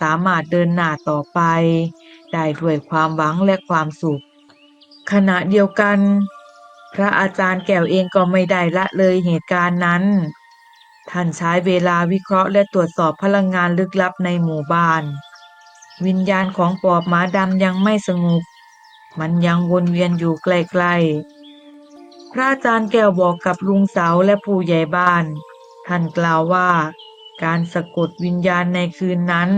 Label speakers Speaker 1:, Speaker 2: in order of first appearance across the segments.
Speaker 1: สามารถเดินหน้าต่อไป ได้ด้วยความหวังและความสุข ขณะเดียวกัน พระอาจารย์แก้วเองก็ไม่ได้ละเลยเหตุการณ์นั้น ท่านใช้เวลาวิเคราะห์และตรวจสอบพลังงานลึกลับในหมู่บ้าน วิญญาณของปอบหมาดำยังไม่สงบมันยังวนเวียนอยู่ใกล้ๆ พระอาจารย์แก้วบอกกับลุงเสาและผู้ใหญ่บ้าน ท่านกล่าวว่า การสะกดวิญญาณในคืนนั้น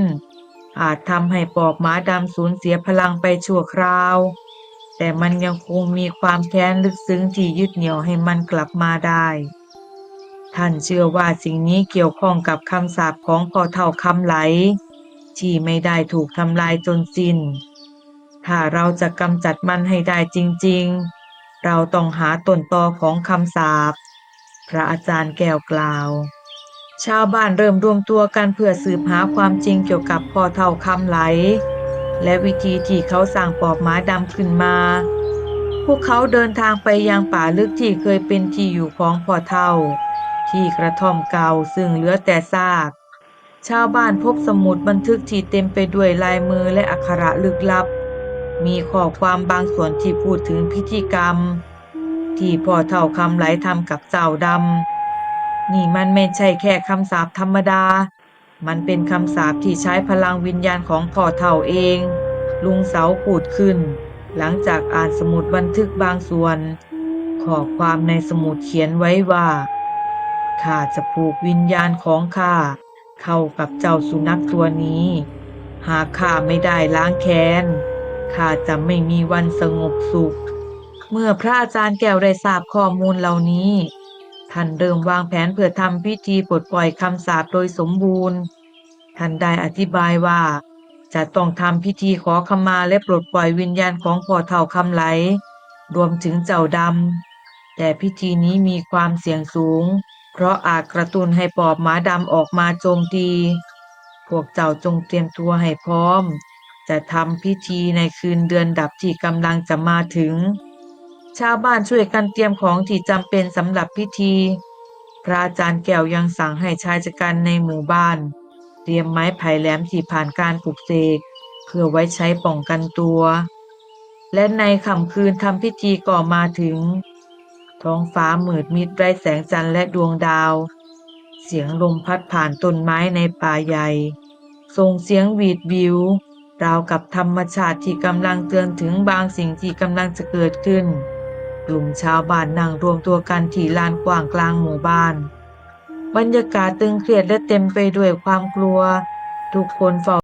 Speaker 1: อาจทำให้ปอบหมาดำสูญเสียพลังไปชั่วคราว แต่มันยังคงมีความแค้นลึกซึ้งที่ยึดเหนี่ยวให้มันกลับมาได้ ท่านเชื่อว่าสิ่งนี้เกี่ยวข้องกับคำสาปของพ่อเท่าคำไหล ที่ไม่ได้ถูกทำลายจนสิ้น ถ้าเราจะกำจัดมันให้ได้จริง ๆ เราต้องหาต้นตอของคำสาปพระอาจารย์แก้วกล่าว ชาวบ้านเริ่มรวมตัวกันเพื่อสืบหาความจริงเกี่ยวกับพ่อเท่าคำไหล และวิธีที่เขาสร้างปอบหม้าดำขึ้นมา พวกเขาเดินทางไปยังป่าลึกที่เคยเป็นที่อยู่ของพ่อเท่า ที่กระท่อมเก่าซึ่งเหลือแต่ซาก ชาวบ้านพบสมุดบันทึกที่เต็มไปด้วยลายมือและอักขระลึกลับ มีข้อความบางส่วนที่พูดถึงพิธีกรรม ที่พ่อเท่าคำไหลทำกับเจ้าดำ นี่มันไม่ใช่แค่คำสาปธรรมดา มันเป็นคำสาปที่ใช้พลังวิญญาณของพ่อเท่าเอง ลุงเสาพูดขึ้น หลังจากอ่านสมุดบันทึกบางส่วนข้อความในสมุดเขียนไว้ว่า ข้าจะผูกวิญญาณของข้าเข้ากับเจ้าสุนัขตัวนี้ หากข้าไม่ได้ล้างแค้น ข้าจะไม่มีวันสงบสุข เมื่อพระอาจารย์แก้วได้ทราบข้อมูลเหล่านี้ ท่านเริ่มวางแผนเพื่อทำพิธีปลดปล่อยคำสาปโดยสมบูรณ์ ท่านได้อธิบายว่า จะต้องทำพิธีขอขมาและปลดปล่อยวิญญาณของพ่อเท่าคำไหล รวมถึงเจ้าดำ แต่พิธีนี้มีความเสี่ยงสูง เพราะอาจกระตุ้นให้ปอบหมาดำออกมาโจมตี พวกเจ้าจงเตรียมตัวให้พร้อม จะทำพิธีในคืนเดือนดับที่กำลังจะมาถึง ชาวบ้านช่วยกันเตรียมของที่จำเป็นสำหรับพิธี พระอาจารย์แก้วยังสั่งให้ชายชะกันในหมู่บ้าน เตรียมไม้ไผ่แหลมที่ผ่านการปลุกเสกเพื่อไว้ใช้ป้องกันตัว และในค่ำคืนทำพิธีก็มาถึง ท้องฟ้ามืดมิดไร้แสงจันทร์และดวงดาว เสียงลมพัดผ่านต้นไม้ในป่าใหญ่ส่งเสียงหวีดวิวราวกับธรรมชาติที่กำลังเตือนถึงบางสิ่งที่กำลังจะเกิดขึ้น กลุ่มชาวบ้านนั่งรวมตัวกันที่ลานกว้างกลางหมู่บ้าน บรรยากาศตึงเครียดและเต็มไปด้วยความกลัว ทุกคนเฝ้า